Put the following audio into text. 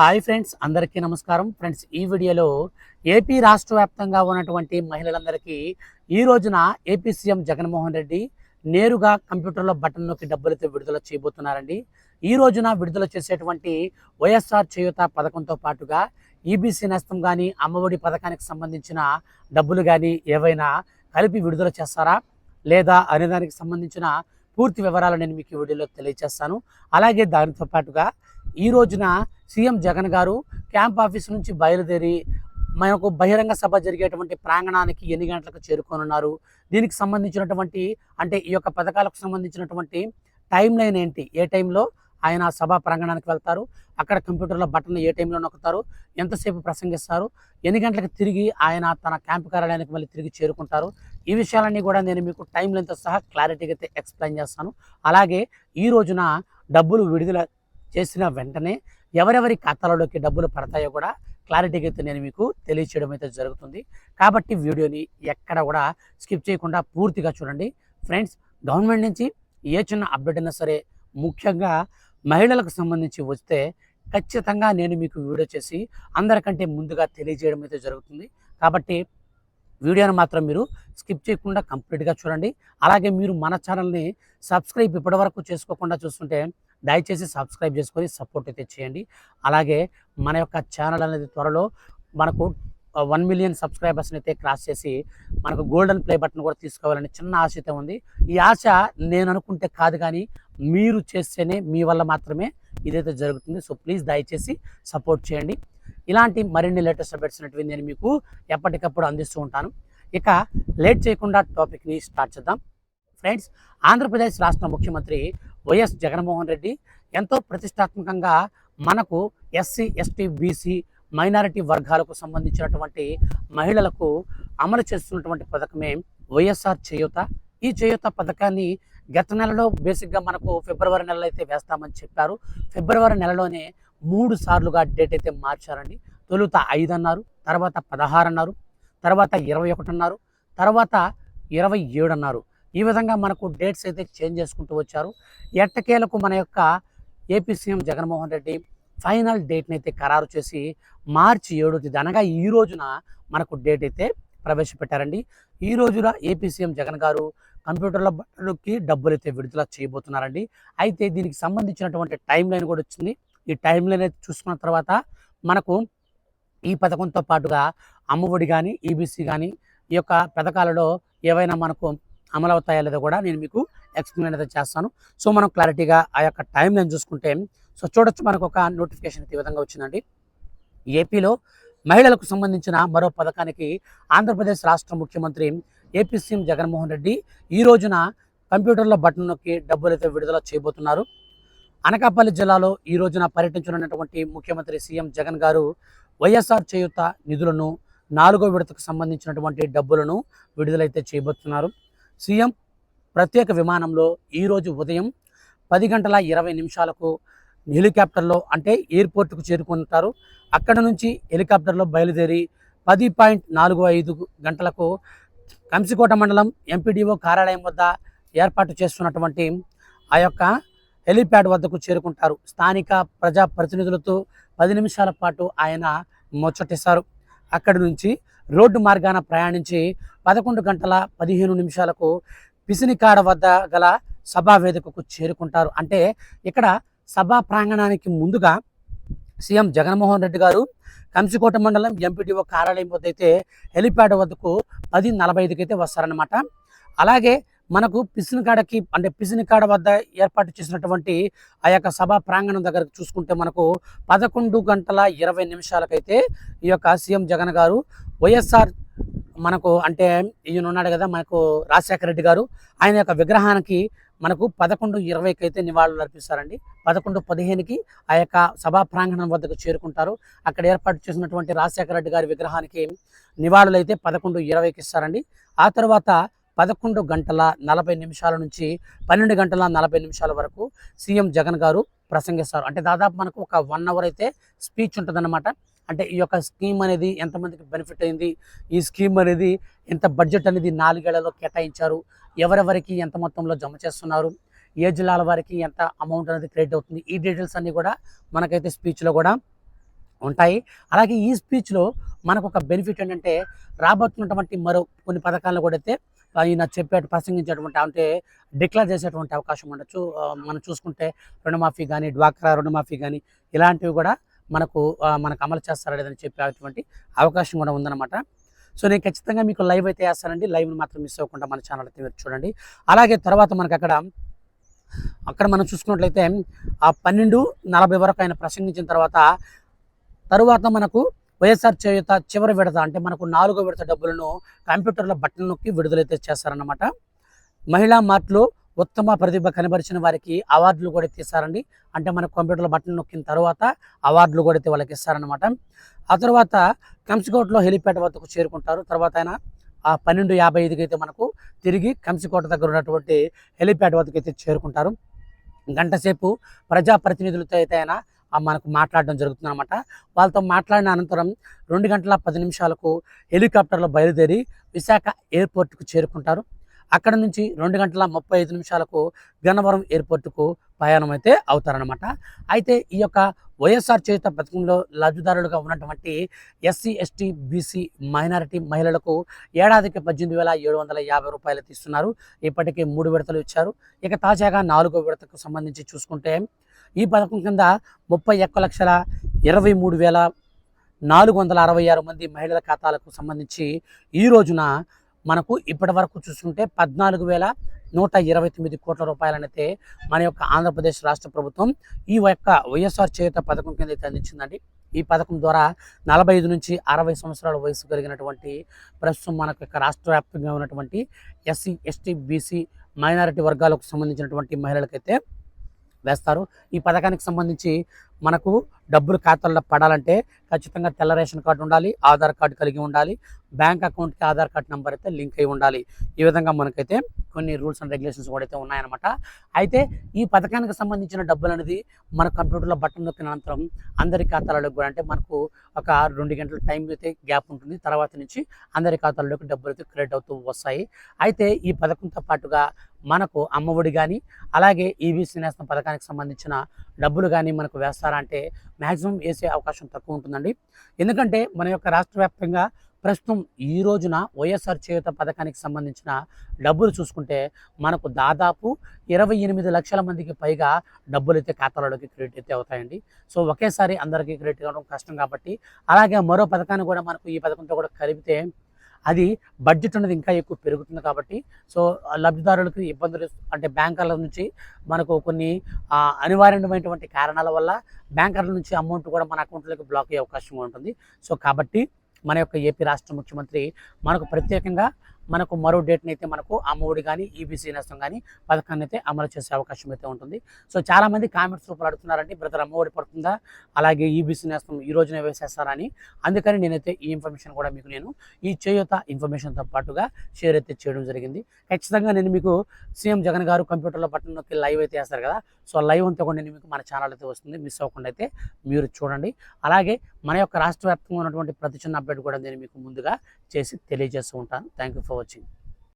Hi friends అందరికీ నమస్కారం. Friends ఈ వీడియోలో ఏపీ రాష్ట్ర వ్యాప్తంగా ఉన్నటువంటి మహిళలందరికీ ఈ రోజున ఏపీ సీఎం జగన్మోహన్ రెడ్డి నేరుగా కంప్యూటర్లో బటన్ నొక్కి విడుదల చేయబోతున్నారండి. ఈ రోజున విడుదల చేసేటువంటి వైఎస్ఆర్ చేయూత పథకంతో పాటుగా ఈబీసీ నష్టం కానీ అమ్మఒడి పథకానికి సంబంధించిన డబ్బులు కానీ ఏవైనా కలిపి విడుదల చేస్తారా? లేదా అనే దానికి సంబంధించిన పూర్తి వివరాలు నేను మీకు ఈ వీడియోలో తెలియజేస్తాను అలాగే దానితో పాటుగా ఈ రోజున సీఎం జగన్ గారు క్యాంప్ ఆఫీస్ నుంచి బయలుదేరి మనకు బహిరంగ సభ జరిగేటువంటి ప్రాంగణానికి ఎన్ని గంటలకు చేరుకోనున్నారు? దీనికి సంబంధించినటువంటి అంటే ఈ యొక్క పథకాలకు సంబంధించినటువంటి టైం లైన్ ఏంటి? ఏ టైంలో ఆయన సభా ప్రాంగణానికి వెళ్తారు? అక్కడ కంప్యూటర్లో బటన్ ఏ టైంలో నొక్కుతారు? ఎంతసేపు ప్రసంగిస్తారు? ఎన్ని గంటలకు తిరిగి ఆయన తన క్యాంపు కార్యాలయానికి మళ్ళీ తిరిగి చేరుకుంటారు? ఈ విషయాలన్నీ కూడా నేను మీకు టైం లైన్తో సహా క్లారిటీగా అయితే ఎక్స్ప్లెయిన్ చేస్తాను. అలాగే ఈ రోజున డబ్బులు విడుదల చేసిన వెంటనే ఎవరెవరి ఖాతాలలోకి డబ్బులు పడతాయో కూడా క్లారిటీగా అయితే నేను మీకు తెలియచేయడం అయితే జరుగుతుంది. కాబట్టి వీడియోని ఎక్కడ కూడా స్కిప్ చేయకుండా పూర్తిగా చూడండి. ఫ్రెండ్స్ గవర్నమెంట్ నుంచి ఏ చిన్న అప్డేట్ అయినా సరే ముఖ్యంగా మహిళలకు సంబంధించి వస్తే ఖచ్చితంగా నేను మీకు వీడియో చేసి అందరికంటే ముందుగా తెలియజేయడం అయితే జరుగుతుంది. కాబట్టి వీడియోను మాత్రం మీరు స్కిప్ చేయకుండా కంప్లీట్గా చూడండి. అలాగే మీరు మన ఛానల్ని సబ్స్క్రైబ్ ఇప్పటివరకు చేసుకోకుండా చూస్తుంటే దయచేసి సబ్స్క్రైబ్ చేసుకొని సపోర్ట్ అయితే చేయండి. అలాగే మన యొక్క ఛానల్ అనేది త్వరలో మనకు వన్ మిలియన్ సబ్స్క్రైబర్స్ని అయితే క్రాస్ చేసి మనకు గోల్డెన్ ప్లే బటన్ కూడా తీసుకోవాలని చిన్న ఆశ అయితే ఉంది. ఈ ఆశ నేను అనుకుంటే కాదు కానీ మీరు చేస్తేనే మీ వల్ల మాత్రమే ఇదైతే జరుగుతుంది. సో ప్లీజ్ దయచేసి సపోర్ట్ చేయండి. ఇలాంటి మరిన్ని లేటెస్ట్ అప్డేట్స్ అనేటివి నేను మీకు ఎప్పటికప్పుడు అందిస్తూ ఉంటాను. ఇక లేట్ చేయకుండా టాపిక్ని స్టార్ట్ చేద్దాం. ఫ్రెండ్స్ ఆంధ్రప్రదేశ్ రాష్ట్ర ముఖ్యమంత్రి వైఎస్ జగన్మోహన్ రెడ్డి ఎంతో ప్రతిష్టాత్మకంగా మనకు ఎస్సీ ఎస్టీ బీసీ మైనారిటీ వర్గాలకు సంబంధించినటువంటి మహిళలకు అమలు చేస్తున్నటువంటి పథకమే వైఎస్ఆర్ చేయూత. ఈ చేయూత పథకాన్ని గత నెలలో బేసిక్గా మనకు ఫిబ్రవరి నెలలో అయితే వేస్తామని చెప్పారు. ఫిబ్రవరి నెలలోనే మూడు సార్లుగా డేట్ అయితే మార్చారండి. తొలుత ఐదు అన్నారు తర్వాత పదహారు అన్నారు తర్వాత ఇరవై ఒకటి అన్నారు తర్వాత ఇరవై ఏడు అన్నారు. ఈ విధంగా మనకు డేట్స్ అయితే చేంజ్ చేసుకుంటూ వచ్చారు. ఎట్టకేలకు మన యొక్క AP CM Jaganmohan Reddy final డేట్ని అయితే ఖరారు చేసి మార్చి ఏడో తేదీ అనగా ఈ రోజున మనకు డేట్ అయితే ప్రవేశపెట్టారండి. ఈ రోజున ఏపీ సీఎం జగన్ గారు కంప్యూటర్ల బట్టలకి డబ్బులు అయితే విడుదల చేయబోతున్నారండి. అయితే దీనికి సంబంధించినటువంటి టైం లైన్ కూడా వచ్చింది. ఈ టైం లైన్ అయితే చూసుకున్న తర్వాత మనకు ఈ పథకంతో పాటుగా అమ్మఒడి కానీ ఈబీసీ కానీ ఈ యొక్క పథకాలలో ఏవైనా మనకు అమలవుతాయా లేదో కూడా నేను మీకు ఎక్స్ప్లెయిన్ అయితే చేస్తాను. సో మనం క్లారిటీగా ఆ యొక్క టైం లైన్ చూసుకుంటే సో చూడొచ్చు మనకు ఒక నోటిఫికేషన్ ఈ విధంగా వచ్చిందండి. ఏపీలో మహిళలకు సంబంధించిన మరో పథకానికి ఆంధ్రప్రదేశ్ రాష్ట్ర ముఖ్యమంత్రి ఏపీ సీఎం జగన్మోహన్ రెడ్డి ఈ రోజున కంప్యూటర్లో బటన్ నొక్కి డబ్బులు అయితే విడుదల చేయబోతున్నారు. అనకాపల్లి జిల్లాలో ఈ రోజున పర్యటించనున్నటువంటి ముఖ్యమంత్రి సీఎం జగన్ గారు వైఎస్ఆర్ చేయూత నిధులను నాలుగో విడతకు సంబంధించినటువంటి డబ్బులను విడుదలైతే చేయబోతున్నారు. సీఎం ప్రత్యేక విమానంలో ఈరోజు ఉదయం పది గంటల ఇరవై నిమిషాలకు హెలికాప్టర్లో అంటే ఎయిర్పోర్ట్కు చేరుకుంటారు. అక్కడ నుంచి హెలికాప్టర్లో బయలుదేరి పది పాయింట్ నాలుగు ఐదు గంటలకు కంసికోట మండలం ఎంపీడీఓ కార్యాలయం వద్ద ఏర్పాటు చేస్తున్నటువంటి ఆ యొక్క హెలిప్యాడ్ వద్దకు చేరుకుంటారు. స్థానిక ప్రజా ప్రతినిధులతో పది నిమిషాల పాటు ఆయన ముచ్చటిస్తారు. అక్కడి నుంచి రోడ్డు మార్గాన ప్రయాణించి పదకొండు గంటల పదిహేను నిమిషాలకు పిసినికాడ వద్ద గల సభా వేదికకు చేరుకుంటారు. అంటే ఇక్కడ సభా ప్రాంగణానికి ముందుగా సీఎం జగన్మోహన్ రెడ్డి గారు కంసికోట మండలం ఎంపీటీఓ కార్యాలయం వద్ద అయితే హెలిప్యాడ్ వద్దకు పది నలభై ఐదుకి అయితే వస్తారనమాట అలాగే మనకు పిసినికాడకి అంటే పిసినికాడ వద్ద ఏర్పాటు చేసినటువంటి ఆ యొక్క సభా ప్రాంగణం దగ్గర చూసుకుంటే మనకు పదకొండు గంటల ఇరవై నిమిషాలకైతే ఈ యొక్క సీఎం జగన్ గారు వైఎస్ఆర్ మనకు అంటే ఈయన ఉన్నాడు కదా మనకు రాజశేఖర రెడ్డి గారు ఆయన యొక్క విగ్రహానికి మనకు పదకొండు ఇరవైకి అయితే నివాళులు అర్పిస్తారండి. పదకొండు పదిహేనుకి ఆ యొక్క సభా ప్రాంగణం వద్దకు చేరుకుంటారు. అక్కడ ఏర్పాటు చేసినటువంటి రాజశేఖర రెడ్డి గారి విగ్రహానికి నివాళులు అయితే పదకొండు ఇరవైకి ఇస్తారండి. ఆ తర్వాత పదకొండు గంటల నలభై నిమిషాల నుంచి పన్నెండు గంటల నలభై నిమిషాల వరకు సీఎం జగన్ గారు ప్రసంగిస్తారు. అంటే దాదాపు మనకు ఒక వన్ అవర్ అయితే స్పీచ్ ఉంటుందన్నమాట. అంటే ఈ యొక్క స్కీమ్ అనేది ఎంతమందికి బెనిఫిట్ అయింది? ఈ స్కీమ్ అనేది ఎంత బడ్జెట్ అనేది నాలుగేళ్ళలో కేటాయించారు. ఎవరెవరికి ఎంత మొత్తంలో జమ చేస్తున్నారు? ఏ జిల్లాల వారికి ఎంత అమౌంట్ అనేది క్రెడిట్ అవుతుంది? ఈ డీటెయిల్స్ అన్నీ కూడా మనకైతే స్పీచ్లో కూడా ఉంటాయి. అలాగే ఈ స్పీచ్లో మనకు ఒక బెనిఫిట్ ఏంటంటే రాబోతున్నటువంటి మరో కొన్ని పథకాలను కూడా అయితే ఈయన చెప్పేట ప్రసంగించేటువంటి అంటే డిక్లేర్ చేసేటువంటి అవకాశం ఉండొచ్చు. మనం చూసుకుంటే రుణమాఫీ కానీ డ్వాక్రా రుణమాఫీ కానీ ఇలాంటివి కూడా మనకు మనకు అమలు చేస్తారు లేదని చెప్పేటువంటి అవకాశం కూడా ఉందన్నమాట. సో నేను ఖచ్చితంగా మీకు లైవ్ అయితే వేస్తానండి. లైవ్ని మాత్రం మిస్ అవ్వకుండా మన ఛానల్ అయితే మీరు చూడండి. అలాగే తర్వాత మనకు అక్కడ అక్కడ మనం చూసుకున్నట్లయితే ఆ పన్నెండు నలభై వరకు ఆయన ప్రసంగించిన తర్వాత తరువాత మనకు వైఎస్ఆర్ చేయుత చివరి విడత అంటే మనకు నాలుగో విడత డబ్బులను కంప్యూటర్ల బట్టన్ నొక్కి విడుదలైతే చేస్తారన్నమాట మహిళా మార్ట్లు ఉత్తమ ప్రతిభ కనబరిచిన వారికి అవార్డులు కూడా తీస్తారండి అంటే మన కంప్యూటర్ల బట్టన్ నొక్కిన తర్వాత అవార్డులు కూడా అయితే వాళ్ళకి ఇస్తారనమాట ఆ తర్వాత కంసికోటలో హెలిప్యాడ్ వద్దకు చేరుకుంటారు. తర్వాత ఆయన ఆ పన్నెండు యాభై ఐదుకి అయితే మనకు తిరిగి కంసికోట దగ్గర ఉన్నటువంటి హెలిప్యాడ్ వద్దకు అయితే చేరుకుంటారు గంటసేపు ప్రజాప్రతినిధులతో అయితే ఆయన మనకు మాట్లాడడం జరుగుతుంది అనమాట వాళ్ళతో మాట్లాడిన అనంతరం రెండు గంటల పది నిమిషాలకు హెలికాప్టర్లో బయలుదేరి విశాఖ ఎయిర్పోర్ట్కు చేరుకుంటారు. అక్కడ నుంచి రెండు గంటల ముప్పై ఐదు నిమిషాలకు గన్నవరం ఎయిర్పోర్టుకు ప్రయాణం అయితే అవుతారనమాట అయితే ఈ యొక్క వైఎస్ఆర్ చేత పథకంలో లబ్ధిదారులుగా ఉన్నటువంటి ఎస్సీ ఎస్టీ బీసీ మైనారిటీ మహిళలకు ఏడాదికి పద్దెనిమిది వేల ఏడు వందల యాభై రూపాయలు తీస్తున్నారు. ఇప్పటికే మూడు విడతలు ఇచ్చారు. ఇక తాజాగా నాలుగో విడతకు సంబంధించి చూసుకుంటే ఈ పథకం కింద ముప్పై ఒక్క లక్షల ఇరవై మూడు వేల నాలుగు వందల అరవై ఆరు మంది మహిళల ఖాతాలకు సంబంధించి ఈ రోజున మనకు ఇప్పటి వరకు చూసుకుంటే పద్నాలుగు వేల నూట ఇరవై తొమ్మిది కోట్ల రూపాయలనైతే మన యొక్క ఆంధ్రప్రదేశ్ రాష్ట్ర ప్రభుత్వం ఈ యొక్క వైఎస్ఆర్ చేయుత పథకం కింద అయితే అందించిందండి. ఈ పథకం ద్వారా నలభై ఐదు నుంచి అరవై సంవత్సరాల వయసు కలిగినటువంటి ప్రస్తుతం మనకు యొక్క రాష్ట్ర వ్యాప్తంగా ఉన్నటువంటి ఎస్సీ ఎస్టీ బీసీ మైనారిటీ వర్గాలకు సంబంధించినటువంటి మహిళలకైతే వేస్తారు. ఈ పథకానికి సంబంధించి మనకు డబ్బులు ఖాతాల్లో పడాలంటే ఖచ్చితంగా తెల్ల రేషన్ కార్డు ఉండాలి ఆధార్ కార్డు కలిగి ఉండాలి బ్యాంక్ అకౌంట్కి ఆధార్ కార్డు నెంబర్ అయితే లింక్ అయి ఉండాలి. ఈ విధంగా మనకైతే కొన్ని రూల్స్ అండ్ రెగ్యులేషన్స్ కూడా అయితే ఉన్నాయన్నమాట. అయితే ఈ పథకానికి సంబంధించిన డబ్బులు అనేది మన కంప్యూటర్లో బటన్ నొక్కిన అనంతరం అందరి ఖాతాలలోకి కూడా అంటే మనకు ఒక రెండు గంటల టైం అయితే గ్యాప్ ఉంటుంది. తర్వాత నుంచి అందరి ఖాతాల్లోకి డబ్బులు అయితే క్రెడిట్ అవుతూ వస్తాయి. అయితే ఈ పథకంతో పాటుగా మనకు అమ్మఒడి కానీ అలాగే ఈబీసీ నేస్తం పథకానికి సంబంధించిన డబ్బులు కానీ మనకు వేస్తారా అంటే మ్యాక్సిమం వేసే అవకాశం తక్కువ ఉంటుందండి. ఎందుకంటే మన యొక్క రాష్ట్ర వ్యాప్తంగా ప్రస్తుతం ఈ రోజున వైఎస్ఆర్ చేయుత పథకానికి సంబంధించిన డబ్బులు చూసుకుంటే మనకు దాదాపు ఇరవై ఎనిమిది లక్షల మందికి పైగా డబ్బులు అయితే ఖాతాలలోకి క్రెడిట్ అయితే అవుతాయండి. సో ఒకేసారి అందరికీ క్రెడిట్ కావడం కష్టం కాబట్టి అలాగే మరో పథకాన్ని కూడా మనకు ఈ పథకంతో కూడా కలిపితే అది బడ్జెట్ అనేది ఇంకా ఎక్కువ పెరుగుతుంది కాబట్టి సో లబ్ధిదారులకు ఇబ్బందులు అంటే బ్యాంకర్ల నుంచి మనకు కొన్ని అనివార్యమైనటువంటి కారణాల వల్ల బ్యాంకర్ల నుంచి అమౌంట్ కూడా మన అకౌంట్లోకి బ్లాక్ అయ్యే అవకాశం ఉంటుంది. సో కాబట్టి మన యొక్క ఏపీ రాష్ట్ర ముఖ్యమంత్రి మనకు ప్రత్యేకంగా మనకు మరో డేట్ని అయితే మనకు అమ్మఒడి కానీ ఈబీసీ నష్టం కానీ పథకాన్ని అయితే అమలు చేసే అవకాశం అయితే ఉంటుంది. సో చాలామంది కామెంట్స్ రూపంలో అడుగుతున్నారండి బ్రదర్ అమ్మఒడి పడుతుందా? అలాగే ఈబీసీ నష్టం ఈ రోజునే వేసేస్తారని అందుకని నేనైతే ఈ ఇన్ఫర్మేషన్ కూడా మీకు నేను ఈ చేయూత ఇన్ఫర్మేషన్తో పాటుగా షేర్ అయితే చేయడం జరిగింది. ఖచ్చితంగా నేను మీకు సీఎం జగన్ గారు కంప్యూటర్లో బటన్ నొక్కి లైవ్ అయితే వేస్తారు కదా. సో లైవ్ అంతా కూడా నేను మీకు మన ఛానల్ అయితే వస్తుంది. మిస్ అవ్వకుండా అయితే మీరు చూడండి. అలాగే మన యొక్క రాష్ట్ర వ్యాప్తంగా ఉన్నటువంటి ప్రతి చిన్న అప్డేట్ కూడా నేను మీకు ముందుగా చేసి తెలియజేస్తూ ఉంటాను. Thank you for watching